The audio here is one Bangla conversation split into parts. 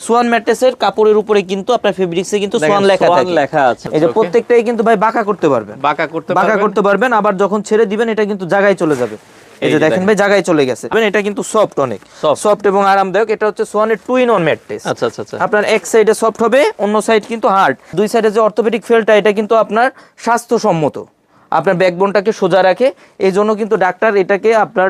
সোয়ান ম্যাট্রেসের কাপড়ের উপরে কিন্তু আপনার ফেব্রিক্সে কিন্তু সোয়ান লেখা থাকে। লেখা আছে, এই যে প্রত্যেকটাই কিন্তু ভাই বাঁকা করতে পারবেন। বাঁকা করতে বাঁকা করতে পারবেন আবার যখন ছেড়ে দিবেন এটা কিন্তু জায়গায় চলে যাবে। এই যে দেখেন। ভাই জায়গায় চলে গেছে। এটা কিন্তু সফট অনেক। সফট এবং আরামদায়ক এটা হচ্ছে সোয়ানের টু ইন ওয়ান ম্যাট্রেস। আচ্ছা আচ্ছা আচ্ছা। আপনার এক সাইডে সফট হবে অন্য সাইড কিন্তু হার্ড দুই সাইডে যে অর্থোপেডিক ফেলটা এটা কিন্তু আপনার স্বাস্থ্যসম্মত। আপনার ব্যাকবোনটাকে সোজা রাখে। এই জন্য কিন্তু ডাক্তার এটাকে আপনার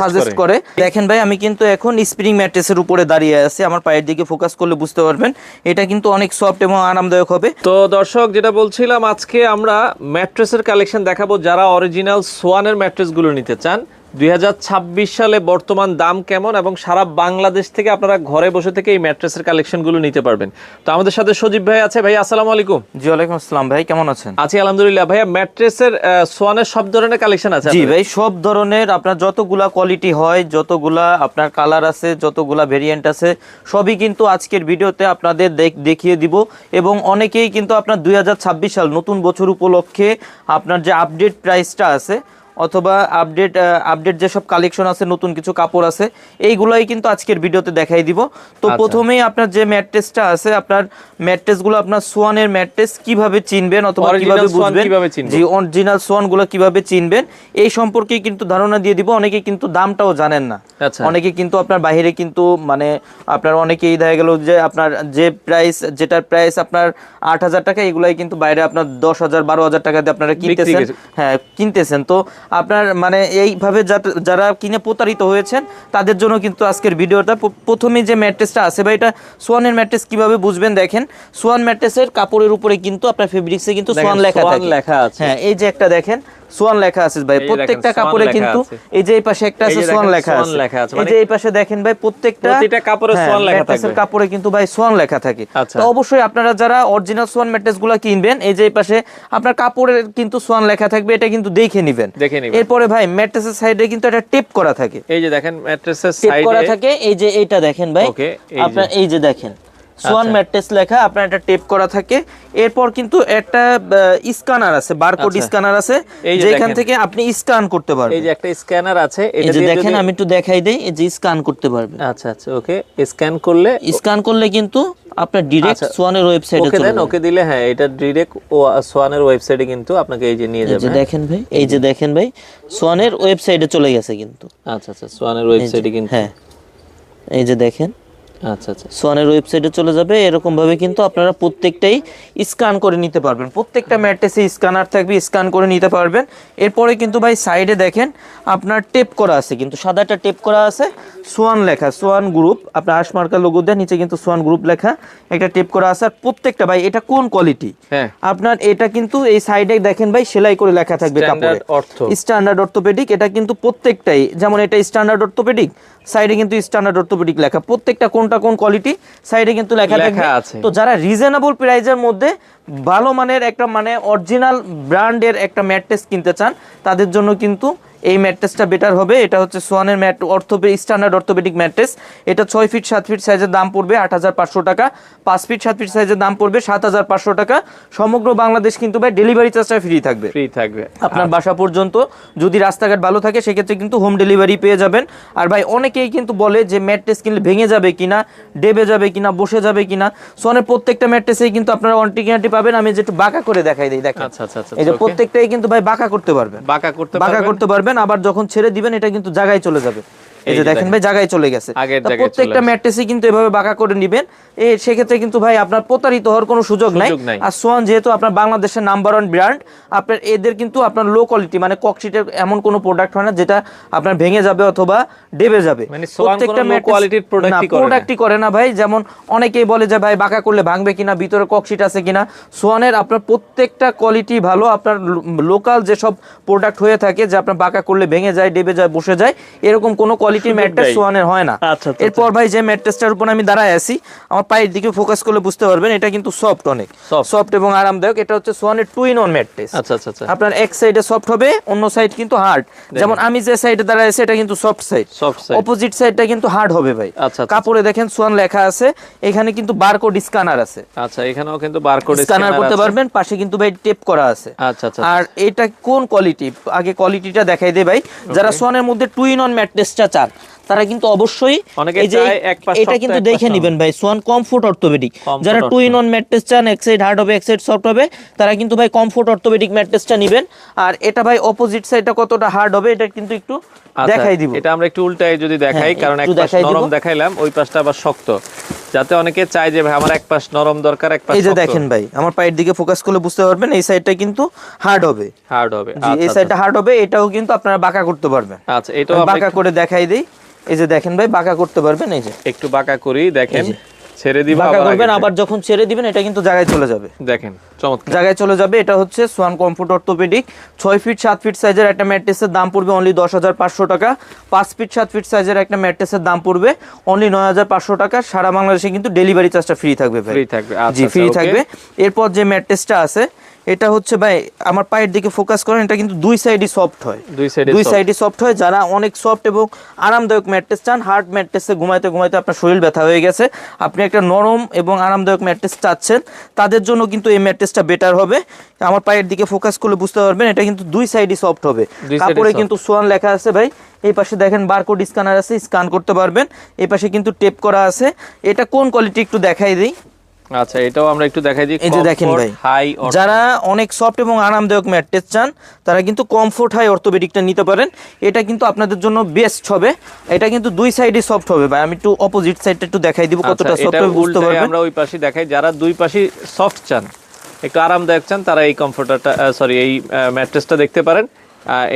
সাজেস্ট করে। দেখেন ভাই আমি কিন্তু এখন স্প্রিং ম্যাট্রেসের উপরে দাঁড়িয়ে আছি। আমার পায়ের দিকে ফোকাস করলে বুঝতে পারবেন। এটা কিন্তু অনেক সফট এবং আরামদায়ক হবে। তো দর্শক যেটা বলছিলাম আজকে আমরা ম্যাট্রেসের কালেকশন দেখাবো যারা অরিজিনাল সোয়ানের ম্যাট্রেসগুলো নিতে চান। দুই হাজার ছাব্বিশ সালে বর্তমান দাম কেমন এবং সারা বাংলাদেশ থেকে আপনারা ঘরে বসে থেকে এই ম্যাট্রেসের কালেকশনগুলো নিতে পারবেন। তো আমাদের সাথে সজীব ভাই আছে। ভাই আসসালামু আলাইকুম। জি ওয়ালাইকুম আসসালাম। ভাই কেমন আছেন? আছি আলহামদুলিল্লাহ। ভাইয়া ম্যাট্রেসের সোয়ানের সব ধরনের কালেকশন আছে জি ভাই সব ধরনের আপনার যতগুলা কোয়ালিটি হয় যতগুলা আপনার কালার আছে যতগুলা ভেরিয়েন্ট আছে সবই কিন্তু আজকের ভিডিওতে আপনাদের দেখ- দেখিয়ে দিব। এবং অনেকেই কিন্তু আপনার দুই হাজার ছাব্বিশ সাল নতুন বছর উপলক্ষে আপনার যে আপডেট প্রাইসটা আছে অথবা আপডেট আপডেট যেসব কালেকশন আছে নতুন কিছু কাপড় আছে এইগুলাই কিন্তু আজকের ভিডিওতে দেখাই দিব তো আচ্ছা। প্রথমেই আপনার যে ম্যাট্রেসটা আছে আপনার ম্যাট্রেসগুলো আপনার সোয়ানের ম্যাট্রেস কীভাবে চিনবেন অথবা কীভাবে বুঝবেন? জি অরিজিনাল সোয়ানগুলো কীভাবে চিনবেন এই সম্পর্কে কিন্তু ধারণা দিয়ে দিব অনেকে কিন্তু দামটাও জানেন না আচ্ছা। অনেকে কিন্তু আপনার বাইরে কিন্তু মানে আপনার অনেকেই দেখা গেল যে আপনার যে প্রাইস যেটার প্রাইস আপনার আট হাজার টাকা এগুলাই কিন্তু বাইরে আপনার দশ হাজার বারো হাজার টাকা দিয়ে আপনারা কিনতেছেন হ্যাঁ কিনতেছেন তো আপনার মানে এইভাবে যারা কিনে প্রতারিত হয়েছেন তাদের জন্য কিন্তু আজকের ভিডিওটা প্রথমে যে ম্যাট্রেসটা আছে বা এটা সোয়ানের ম্যাট্রেস কীভাবে বুঝবেন দেখেন সোয়ান ম্যাট্রেসের কাপড়ের উপরে কিন্তু আপনার ফেব্রিক্সে কিন্তু সোয়ান লেখা লেখা আছে। হ্যাঁ এই যে একটা দেখেন সোয়ান লেখা আছে ভাই প্রত্যেকটা কাপড়ে কিন্তু এই যে এই পাশে একটা আছে সোয়ান লেখা আছে। এই মানে- যে এই পাশে দেখেন ভাই প্রত্যেকটা প্রতিটা কাপড়ে হ্যাঁ, সোয়ান লেখা থাকবে। কাপড়ে কিন্তু ভাই সোয়ান লেখা থাকে। আচ্ছা। তো অবশ্যই আপনারা যারা অরিজিনাল সোয়ান ম্যাট্রেসগুলো কিনবেন এই যে এই পাশে আপনার কাপড়ের কিন্তু সোয়ান লেখা থাকবে এটা কিন্তু দেখে নেবেন। দেখে নিবেন। এরপরে ভাই ম্যাট্রেসের সাইডে কিন্তু একটা টেপ করা থাকে। এই যে দেখেন ম্যাট্রেসের সাইডে টেপ করা থাকে এই যে এইটা দেখেন ভাই। আপনার এই যে দেখেন সোয়ান আচ্ছা। ম্যাট্রেস লেখা আপনার একটা টেপ করা থাকে। এরপর কিন্তু একটা স্ক্যানার আছে বারকোড আচ্ছা। স্ক্যানার আছে যেখান থেকে আপনি স্ক্যান করতে পারবেন। এই যে একটা স্ক্যানার আছে এটা দিয়ে দেখেন আমি একটু দেখাই দেই এই যে স্ক্যান করতে পারবেন। আচ্ছা আচ্ছা ওকে স্ক্যান করলে স্ক্যান করলে কিন্তু আপনার ডিরেক্ট আচ্ছা। সোয়ানের ওয়েবসাইটে চলে যাবে। ওকে দিলে হ্যাঁ এটা ডিরেক্ট ও সোয়ানের ওয়েবসাইটে কিন্তু আপনাকে এই যে নিয়ে এই যে যাবে দেখেন ভাই এই যে দেখেন ভাই সোয়ানের ওয়েবসাইটে চলে গেছে কিন্তু। আচ্ছা আচ্ছা সোয়ানের ওয়েবসাইটে কিন্তু। হ্যাঁ এই যে দেখেন। আচ্ছা আচ্ছা। সোয়ানের ওয়েবসাইটে চলে যাবে এরকম ভাবে কিন্তু আপনারা প্রত্যেকটাই স্ক্যান করে নিতে পারবেন। প্রত্যেকটা ম্যাট্রেসে স্ক্যানার থাকবে, স্ক্যান করে নিতে পারবেন। এরপরে কিন্তু ভাই সাইডে দেখেন, আপনার টেপ করা আছে, কিন্তু সাদাটা টেপ করা আছে সোয়ান লেখা সোয়ান গ্রুপ আপনার আশমার্কা লোগো দেয় নিচে কিন্তু সোয়ান গ্রুপ লেখা একটা টেপ করা আছে। আর প্রত্যেকটা ভাই এটা কোন কোয়ালিটি হ্যাঁ। আপনার এটা কিন্তু এই সাইডে দেখেন ভাই সেলাই করে লেখা থাকবে কাপড়ে। স্ট্যান্ডার্ড অর্থোপেডিক এটা কিন্তু প্রত্যেকটাই যেমন এটা স্ট্যান্ডার্ড অর্থোপেডিক সাইডে কিন্তু স্ট্যান্ডার্ড অর্থোপেডিক লেখা। প্রত্যেকটা কোনটা কোন কোয়ালিটি সাইডে কিন্তু লেখা লেখা আছে। তো যারা রিজনেবল প্রাইজের মধ্যে ভালো মানের একটা মানে অরিজিনাল ব্র্যান্ডের একটা ম্যাট্রেস কিনতে চান তাদের জন্য কিন্তু এই ম্যাট্রেসটা বেটার হবে। এটা হচ্ছে সোয়ানের mat orthopaedic standard orthopaedic mattress. এটা ছয় ফিট সাত ফিট সাইজের দাম পড়বে আট হাজার পাঁচশো টাকা। পাঁচ ফিট সাত ফিট সাইজের দাম পড়বে সাত হাজার পাঁচশো টাকা। সমগ্র বাংলাদেশ কিন্তু ভাই ডেলিভারি চার্জটা ফ্রি থাকবে। ফ্রি থাকবে। আপনার বাসা পর্যন্ত যদি রাস্তাঘাট ভালো থাকে সেক্ষেত্রে কিন্তু হোম ডেলিভারি পেয়ে যাবেন। আর ভাই অনেকেই কিন্তু বলে যে ম্যাট্রেস কিনলে ভেঙে যাবে কিনা ডেবে যাবে কিনা বসে যাবে কিনা। সোনের প্রত্যেকটা ম্যাট্রেসেই কিন্তু আপনারা ওয়ান্টি গ্যারান্টি পাবেন। আমি যে একটু বাঁকা করে দেখাই দিই দেখেন। আচ্ছা আচ্ছা আচ্ছা এই যে প্রত্যেকটাই কিন্তু ভাই বাঁকা করতে পারবেন। বাঁকা করতে বাঁকা করতে পারবেন। আবার যখন ছেড়ে দিবেন এটা কিন্তু জায়গায় চলে যাবে। এই যে দেখেন। ভাই জায়গায় চলে গেছে। প্রত্যেকটা ম্যাট্রেসই কিন্তু এভাবে বাঁকা করে নিবেন। এই সেক্ষেত্রে কিন্তু ভাই আপনার প্রতারিত হওয়ার কোনো সুযোগ নাই। আর সোয়ান যেহেতু আপনার বাংলাদেশের নাম্বার ওয়ান ব্র্যান্ড আপনার এদের কিন্তু আপনার লো কোয়ালিটি মানে ককশিটের এমন কোনো প্রোডাক্ট হয় না যেটা আপনার ভেঙে যাবে অথবা ডেবে যাবে। মানে সোয়ান কোনো low quality র product ই করে না। প্রোডাক্টই করে না ভাই। যেমন অনেকেই বলে যে ভাই বাঁকা করলে ভাঙবে কিনা ভিতরে ককশিট আছে কিনা? সোয়ানের আপনার প্রত্যেকটা কোয়ালিটি ভালো আপনার লোকাল যেসব প্রোডাক্ট হয়ে থাকে যে আপনার বাঁকা করলে ভেঙে যায় ডেবে যায় বসে যায় এরকম কোনো কোয়ালিটি সুযোগ ম্যাট্রেস। সোয়ানের হয় না। আচ্ছা, আচ্ছা, এরপর ভাই যে ম্যাট্রেসটার উপর আমি দাঁড়ায় আছি আমার পায়ের দিকে ফোকাস করলে বুঝতে পারবেন এটা কিন্তু সফট অনেক। সফট এবং আরামদায়ক এটা হচ্ছে সোয়ানের টু ইন ম্যাট্রেস আচ্ছা আচ্ছা আচ্ছা। আপনার এক সাইডে সফট হবে অন্য সাইড কিন্তু হার্ড যেমন আমি যে সাইডে দাঁড়ায় আছি এটা কিন্তু সফট সাইড অপোজিট সাইডটা কিন্তু হার্ড হবে ভাই। আচ্ছা, আচ্ছা। কাপড়ে দেখেন সোয়ান লেখা আছে এখানে কিন্তু বারকোড স্ক্যানার আছে। আচ্ছা এখানেও কিন্তু বারকোড স্ক্যানার করতে পারবেন পাশে কিন্তু ভাই টেপ করা আছে। আচ্ছা আচ্ছা আর এটা কোন কোয়ালিটি আগে কোয়ালিটিটা দেখাই দে ভাই। যারা সোয়ানের মধ্যে টু ইন অন ম্যাট্রেসটা চান তারা কিন্তু অবশ্যই এই যে এটা কিন্তু দেখে। নেবেন ভাই সোয়ান কমফোর্ট অর্থোপেডিক যারা two in one on mattress চান এক সাইড হার্ড হবে এক সাইড সফট হবে তারা কিন্তু ভাই কমফোর্ট অর্থোপেডিক ম্যাট্রেসটা নেবেন। আর এটা ভাই অপোজিট সাইডটা কতটা হার্ড হবে এটা কিন্তু একটু আচ্ছা, দেখাই দিব। এটা আমরা একটু উল্টায় যদি দেখাই হ্যাঁ, কারণ এক পাশ দেখাই নরম দেখাইলাম ওই পাশটা আবার শক্ত। যাতে অনেকে চায় যে ভাই আমার এক পাশ নরম দরকার এক পাশ এই যে দেখেন ভাই আমার পায়ের দিকে ফোকাস করলে বুঝতে পারবেন এই সাইডটা কিন্তু হার্ড হবে। হার্ড হবে। জি এই আচ্ছা, সাইডটা হার্ড হবে এটাও কিন্তু আপনারা বাঁকা করতে পারবেন। আচ্ছা এটাও বাঁকা করে দেখাই দেই। এই যে দেখেন ভাই বাঁকা করতে পারবেন এই যে। একটু বাঁকা করি দেখেন ছেড়ে দিবেন বাঁকা আবার করবেন আবার যখন ছেড়ে দিবেন এটা কিন্তু জায়গায় চলে যাবে। দেখেন। জায়গায় চলে যাবে এটা হচ্ছে সোয়ান কমফোর্ট অর্থোপেডিক ছয় ফিট সাত ফিট সাইজের একটা ম্যাট্রেসের দাম পড়বে অনলি দশ হাজার পাঁচশো টাকা। পাঁচ ফিট সাত ফিট সাইজের একটা ম্যাট্রেসের দাম পড়বে অনলি নয় হাজার পাঁচশো টাকা। সারা বাংলাদেশে কিন্তু ডেলিভারি চার্জটা ফ্রি থাকবে ফ্রি থাকবে আচ্ছা জি ফ্রি আচ্ছা, থাকবে। এরপর যে ম্যাট্রেসটা আছে এটা হচ্ছে ভাই আমার পায়ের দিকে ফোকাস করেন এটা কিন্তু দুই সাইডই সফট হয়। দুই সাইডে দুই সাইডই সফট হয়। যারা অনেক সফট এবং আরামদায়ক ম্যাট্রেস চান হার্ড ম্যাট্রেসে ঘুমাইতে ঘুমাইতে আপনার শরীর ব্যথা হয়ে গেছে। আপনি একটা নরম এবং আরামদায়ক ম্যাট্রেস চাচ্ছেন তাদের জন্য কিন্তু এই ম্যাট্রেসটা বেটার হবে। আমার পায়ের দিকে ফোকাস করলে বুঝতে পারবেন এটা কিন্তু দুই সাইডই সফট হবে। কাপড়ে কিন্তু সোয়ান লেখা আছে ভাই। এই পাশে দেখেন বারকোড স্ক্যানার আছে স্ক্যান করতে পারবেন। এই পাশে কিন্তু টেপ করা আছে। এটা কোন কোয়ালিটি একটু দেখাই দিই? আচ্ছা এটাও আমরা একটু দেখাই দিই। এই যে দেখেন ভাই হাই যারা অনেক সফট এবং আরামদায়ক ম্যাট্রেস চান তারা কিন্তু কমফোর্ট হাই অর্থোপেডিকটা নিতে পারেন। এটা কিন্তু আপনাদের জন্য বেস্ট হবে। এটা কিন্তু দুই সাইডে সফট হবে ভাই। আমি একটু অপোজিট সাইডটা একটু দেখাই দিব কতটা সফট হবে বুঝতে পারবেন। আমরা ওই পাশে দেখাই। যারা দুই পাশে সফট চান একটু আরামদায়ক চান তারা এই কমফোর্টারটা সরি এই ম্যাট্রেসটা দেখতে পারেন।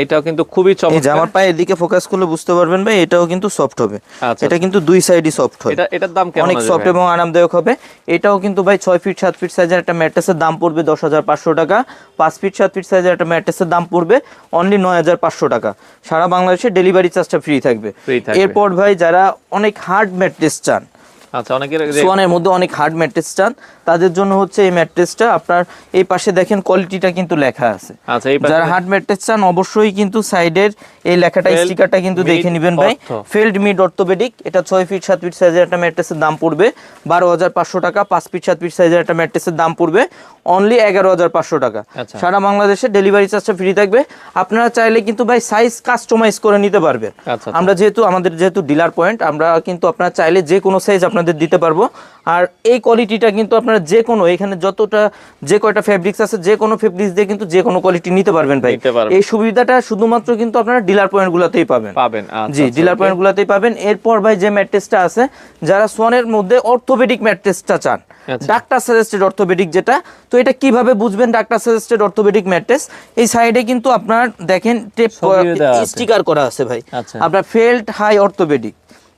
এটাও কিন্তু খুবই চমৎকার। আমার পায়ের দিকে ফোকাস করলে বুঝতে পারবেন ভাই এটাও কিন্তু সফট হবে। আচ্ছা, এটা কিন্তু দুই সাইডই সফট হয়। এটা এটার দাম কেমন অনেক সফট এবং আরামদায়ক হবে। এটাও কিন্তু ভাই ছয় ফিট সাত ফিট সাইজের একটা ম্যাট্রেসের দাম পড়বে দশ হাজার পাঁচশো টাকা। পাঁচ ফিট সাত ফিট সাইজের একটা ম্যাট্রেসের দাম পড়বে অনলি নয় হাজার পাঁচশো টাকা। সারা বাংলাদেশে ডেলিভারি চার্জটা ফ্রি থাকবে। এরপর ভাই যারা অনেক হার্ড ম্যাট্রেস চান আচ্ছা অনেকের সোয়ানের মধ্যে অনেক হার্ড ম্যাট্রেস চান তাদের জন্য হচ্ছে এই ম্যাট্রেসটা আপনার এই পাশে দেখেন কোয়ালিটিটা কিন্তু লেখা আছে। আচ্ছা এই যারা হার্ড ম্যাট্রেস চান অবশ্যই কিন্তু সাইডের এই লেখাটা স্টিকারটা কিন্তু দেখে নেবেন ভাই। ফিল্ড মিড অর্থোপেডিক এটা ছয় ফিট ফিট সাইজের একটা ম্যাট্রেসের দাম পড়বে। টাকা পাঁচ ফিট সাত ফিট সাইজের একটা ম্যাট্রেসের দাম পড়বে। অনলি এগারো হাজার পাঁচশো টাকা। আচ্ছা। সারা বাংলাদেশে ডেলিভারি চার্জটা ফ্রি থাকবে। আপনারা চাইলে কিন্তু ভাই সাইজ কাস্টমাইজ করে নিতে পারবেন। আচ্ছা, আচ্ছা। আমরা যেহেতু আমাদের যেহেতু ডিলার পয়েন্ট আমরা কিন্তু আপনারা চাইলে যে কোনো সাইজ আপনাদের দিতে পারব আর এই কোয়ালিটিটা কিন্তু আপনারা যে কোনো এখানে যতটা যে কয়টা ফেব্রিক্স আছে যে কোনো ফেব্রিক্স দিয়ে কিন্তু যে কোনো কোয়ালিটি নিতে পারবেন ভাই এই সুবিধাটা শুধুমাত্র কিন্তু আপনারা ডিলার পয়েন্ট গুলোতেই পাবেন পাবেন আচ্ছা, জি আচ্ছা, ডিলার okay। পয়েন্ট গুলোতেই পাবেন এরপর ভাই যে ম্যাট্রেসটা আছে যারা সোয়ানের মধ্যে অর্থোপেডিক ম্যাট্রেসটা চান আচ্ছা। ডাক্তার সাজেস্টেড অর্থোপেডিক যেটা তো এটা কীভাবে বুঝবেন ডাক্তার সাজেস্টেড অর্থোপেডিক ম্যাট্রেস এই সাইডে কিন্তু আপনার দেখেন টেপ। স্টিকার করা আছে ভাই আচ্ছা। আপনার felt high orthopaedic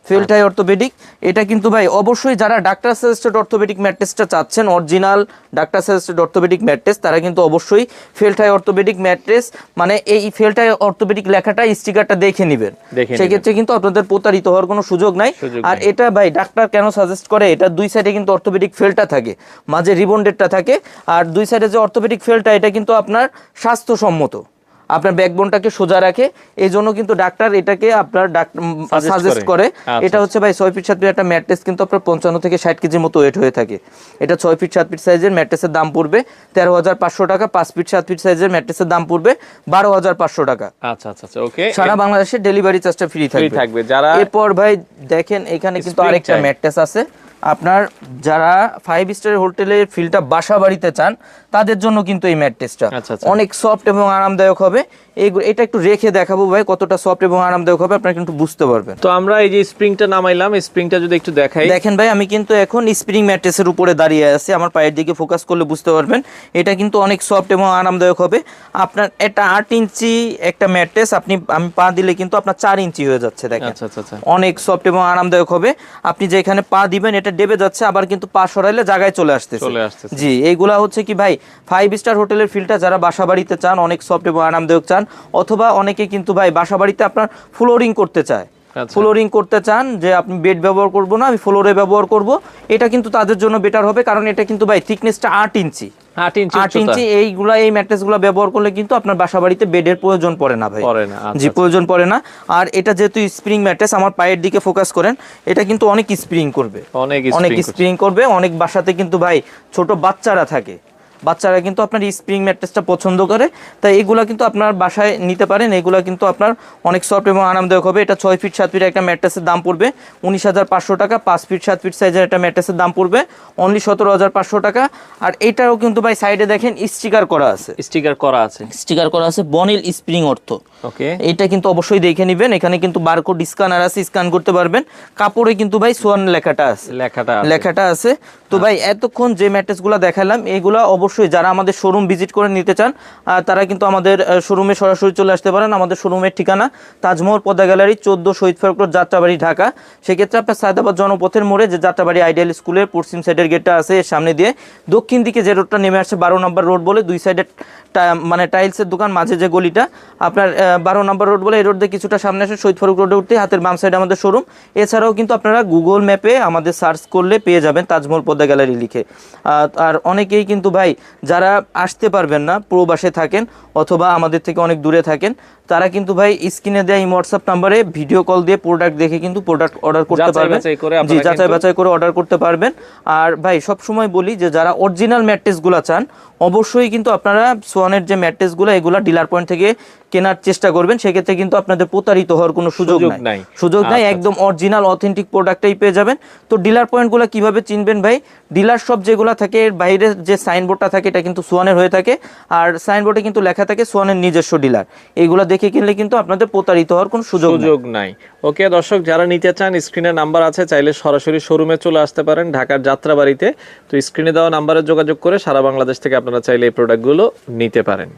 felt high orthopaedic এটা কিন্তু ভাই অবশ্যই যারা ডাক্তার সাজেস্টেড অর্থোপেডিক ম্যাট্রেসটা চাচ্ছেন original doctor suggested orthopaedic mattress তারা কিন্তু অবশ্যই ফেল্ট হাই অর্থোপেডিক ম্যাট্রেস মানে এই ফেল্ট হাই অর্থোপেডিক লেখাটা স্টিকারটা দেখে নেবেন। দেখে নেবেন। সেক্ষেত্রে কিন্তু আপনাদের প্রতারিত হওয়ার কোনো সুযোগ নাই। আর এটা ভাই ডাক্তার কেন সাজেস্ট করে? এটা দুই সাইডে কিন্তু অর্থোপেডিক ফেলটা থাকে মাঝে রিবন্ডেডটা থাকে আর দুই সাইডে যে অর্থোপেডিক ফেলটা এটা কিন্তু আপনার স্বাস্থ্যসম্মত। আপনার ব্যাকবোনটাকে সোজা রাখে। এই জন্য কিন্তু ডাক্তার এটাকে আপনার সাজেস্ট করে। আচ্ছা, এটা হচ্ছে ভাই ছয় ফিট সাত ফিট একটা ম্যাট্রেস কিন্তু আপনার পঞ্চান্ন থেকে ষাট কেজির মতো ওয়েট হয়ে থাকে। এটা ছয় ফিট সাত ফিট সাইজের ম্যাট্রেসের দাম পড়বে তেরো হাজার পাঁচশো টাকা পাঁচ ফিট সাত ফিট সাইজের ম্যাট্রেসের দাম পড়বে বারো হাজার পাঁচশো টাকা। আচ্ছা আচ্ছা আচ্ছা ওকে সারা বাংলাদেশে ডেলিভারি চার্জটা ফ্রি থাকবে। থাকবে। যারা- এরপর ভাই দেখেন এখানে কিন্তু আরেকটা ম্যাট্রেস আছে। আপনার যারা ফাইভ স্টার হোটেলের ফিলটা বাসা বাড়িতে চান তাদের জন্য কিন্তু এই ম্যাট্রেসটা আচ্ছা, আচ্ছা। অনেক সফট এবং আরামদায়ক হবে। এটা একটু রেখে দেখাবো ভাই কতটা সফট এবং আরামদায়ক হবে আপনারা কিন্তু বুঝতে পারবেন। তো আমরা এই যে স্প্রিংটা নামাইলাম স্প্রিংটা যদি একটু দেখাই। দেখেন ভাই আমি কিন্তু এখন স্প্রিং ম্যাট্রেসের উপরে দাঁড়িয়ে আছি। আমার পায়ের দিকে ফোকাস করলে বুঝতে পারবেন এটা কিন্তু অনেক সফট এবং আরামদায়ক হবে। আপনার এটা আট ইঞ্চি একটা ম্যাট্রেস আপনি আমি পা দিলে কিন্তু আপনার চার ইঞ্চি হয়ে যাচ্ছে দেখেন। আচ্ছা অনেক সফট এবং আরামদায়ক হবে। আপনি যেখানে পা দিবেন এটা ডেবে যাচ্ছে আবার কিন্তু পা সরাইলে জায়গায় চলে আসতেছে চলে আসতেছে। জি এইগুলা হচ্ছে কি ভাই ফাইভ স্টার হোটেলের ফিলটা যারা বাসা বাড়িতে চান অনেক সফট এবং আরামদায়ক চান অথবা অনেকে কিন্তু ভাই বাসা বাড়িতে আপনার ফ্লোরিং করতে চায়। ফ্লোরিং করতে চান যে আপনি বেড ব্যবহার করব না আমি ফ্লোরে ব্যবহার করব এটা কিন্তু তাদের জন্য বেটার হবে কারণ এটা কিন্তু ভাই থিকনেসটা আট ইঞ্চি। আট ইঞ্চি আট ইঞ্চি এইগুলা এই ম্যাট্রেসগুলো ব্যবহার করলে কিন্তু আপনার বাসা বাড়িতে বেডের প্রয়োজন পড়ে না ভাই। পড়ে না, আচ্ছা, জি আচ্ছা। প্রয়োজন পড়ে না। আর এটা যেহেতু স্প্রিং ম্যাট্রেস আমার পায়ের দিকে ফোকাস করেন এটা কিন্তু অনেক স্প্রিং করবে। অনেক অনেক স্প্রিং করবে অনেক বাসাতে কিন্তু ভাই ছোট বাচ্চারা থাকে। বাচ্চারা কিন্তু আপনার স্প্রিং ম্যাট্রেসটা পছন্দ করে। তাই এগুলো কিন্তু আপনার বাসায় নিতে পারেন। এগুলো কিন্তু আপনার অনেক সফট এবং আরামদায়ক হবে। এটা ছয় ফিট সাত ফিট একটা ম্যাট্রেসের দাম পড়বে। উনিশ হাজার পাঁচশো টাকা পাঁচ ফিট সাত ফিট সাইজের একটা ম্যাট্রেসের দাম পড়বে। অনলি সতেরো হাজার পাঁচশো টাকা। আর এটাও কিন্তু ভাই সাইডে দেখেন স্টিকার করা আছে। স্টিকার করা আছে। স্টিকার করা আছে বনিল স্প্রিং অর্থ ওকে এটা কিন্তু অবশ্যই দেখে নেবেন। এখানে কিন্তু বারকোড স্ক্যানার আছে স্ক্যান করতে পারবেন। কাপড়ে কিন্তু ভাই সোয়ান লেখাটা আছে। লেখাটা লেখাটা আছে। তো ভাই এতক্ষণ যে ম্যাট্রেসগুলো দেখালাম এগুলো অবশ্যই যারা আমাদের শোরুম ভিজিট করে নিতে চান তারা কিন্তু আমাদের শোরুমে সরাসরি চলে আসতে পারেন। আমাদের শোরুমের ঠিকানা তাজমহল পদ্মা গ্যালারি চোদ্দ শহীদ ফারুক যাত্রাবাড়ি ঢাকা। সেক্ষেত্রে আপনার সায়দাবাদ জনপথের মোড়ে যে যাত্রাবাড়ি আইডিয়াল স্কুলের পশ্চিম সাইডের গেটটা আছে এর সামনে দিয়ে। দক্ষিণ দিকে যে রোডটা নেমে আসছে বারো নম্বর রোড বলে দুই সাইডে মানে টাইলসের দোকান মাঝে যে গলিটা আপনার বারো নম্বর রোড বলে এই রোড দিয়ে কিছুটা সামনে আসে শহীদ ফারুক রোডে উঠতে হাতের বাম সাইডে আমাদের শোরুম এছাড়াও কিন্তু আপনারা গুগল ম্যাপে আমাদের সার্চ করলে পেয়ে যাবেন তাজমহল পদ্মা গ্যালারি লিখে। আর অনেকেই কিন্তু ভাই যারা আসতে পারবেন না প্রবাসে থাকেন অথবা আমাদের থেকে অনেক দূরে থাকেন তারা কিন্তু ভাই স্ক্রিনে দেওয়া এই হোয়াটসঅ্যাপ নাম্বারে ভিডিও কল দিয়ে প্রোডাক্ট দেখে কিন্তু প্রোডাক্ট অর্ডার করতে পারবেন। জি যাচাই বাছাই করে অর্ডার করতে পারবেন। আর ভাই সব সময় বলি যে যারা অরিজিনাল ম্যাট্রেসগুলো চান অবশ্যই কিন্তু আপনারা সোয়ানের যে ম্যাট্রেসগুলো এগুলো ডিলার পয়েন্ট থেকে কেনার চেষ্টা করবেন সেক্ষেত্রে কিন্তু আপনাদের প্রতারিত হওয়ার কোনো সুযোগ নাই। সুযোগ নাই আচ্ছা, একদম অরিজিনাল অথেন্টিক প্রোডাক্টটাই পেয়ে যাবেন। তো ডিলার পয়েন্টগুলো কীভাবে চিনবেন ভাই? ডিলার শপ যেগুলো থাকে এর বাইরে যে সাইনবোর্ডটা থাকে এটা কিন্তু সোয়ানের হয়ে থাকে। আর সাইনবোর্ডে কিন্তু লেখা থাকে সোয়ানের নিজস্ব ডিলার এইগুলো দেখে কিনলে কিন্তু আপনাদের প্রতারিত হওয়ার কোনো সুযোগ সুযোগ নাই। ওকে দর্শক যারা নিতে চান স্ক্রিনে নাম্বার আছে চাইলে সরাসরি শোরুমে চলে আসতে পারেন ঢাকার যাত্রাবাড়িতে। তো স্ক্রিনে দেওয়া নাম্বারে যোগাযোগ করে সারা বাংলাদেশ থেকে আপনারা চাইলে এই প্রোডাক্টগুলো নিতে পারেন।